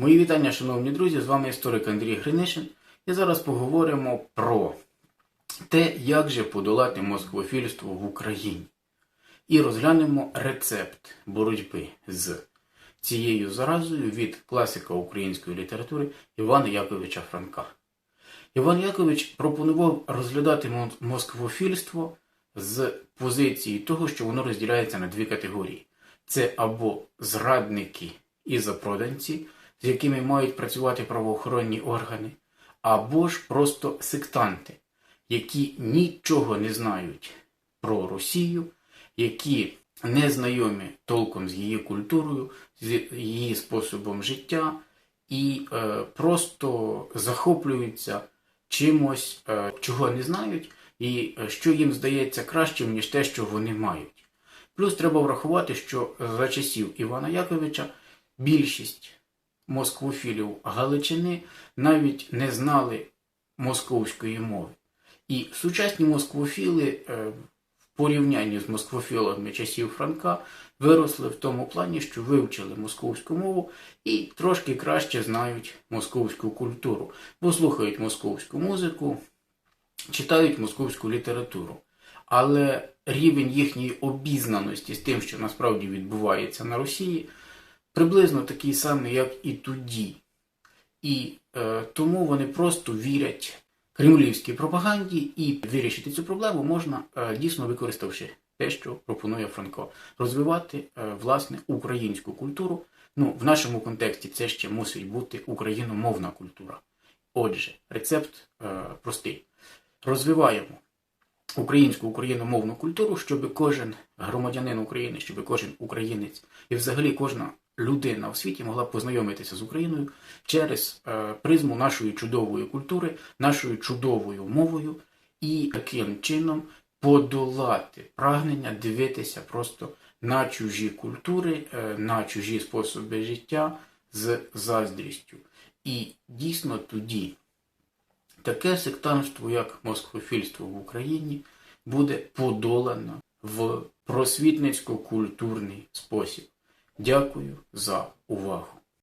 Мої вітання, шановні друзі, з вами історик Андрій Гринишин. І зараз поговоримо про те, як же подолати москвофільство в Україні. І розглянемо рецепт боротьби з цією заразою від класика української літератури Івана Яковича Франка. Іван Якович пропонував розглядати мо- москвофільство з позиції того, що воно розділяється на дві категорії: це або зрадники і запроданці, з якими мають працювати правоохоронні органи, або ж просто сектанти, які нічого не знають про Росію, які не знайомі толком з її культурою, з її способом життя, і е, просто захоплюються чимось, е, чого не знають, і е, що їм здається кращим, ніж те, що вони мають. Плюс треба врахувати, що за часів Івана Яковича більшість москвофілів Галичини навіть не знали московської мови. І сучасні москвофіли е, в порівнянні з москвофілами часів Франка виросли в тому плані, що вивчили московську мову і трошки краще знають московську культуру, бо слухають московську музику, читають московську літературу. Але рівень їхньої обізнаності з тим, що насправді відбувається на Росії, приблизно такий самий, як і тоді. І е, тому вони просто вірять кремлівській пропаганді, і вирішити цю проблему можна е, дійсно використавши те, що пропонує Франко, розвивати е, власне українську культуру. Ну, в нашому контексті це ще мусить бути україномовна культура. Отже, рецепт е, простий. Розвиваємо українську україномовну культуру, щоб кожен громадянин України, щоб кожен українець і взагалі кожна людина в світі могла познайомитися з Україною через е, призму нашої чудової культури, нашою чудовою мовою, і таким чином подолати прагнення дивитися просто на чужі культури, е, на чужі способи життя з заздрістю. І дійсно тоді таке сектантство, як москвофільство в Україні, буде подолано в просвітницько-культурний спосіб. Дякую за увагу.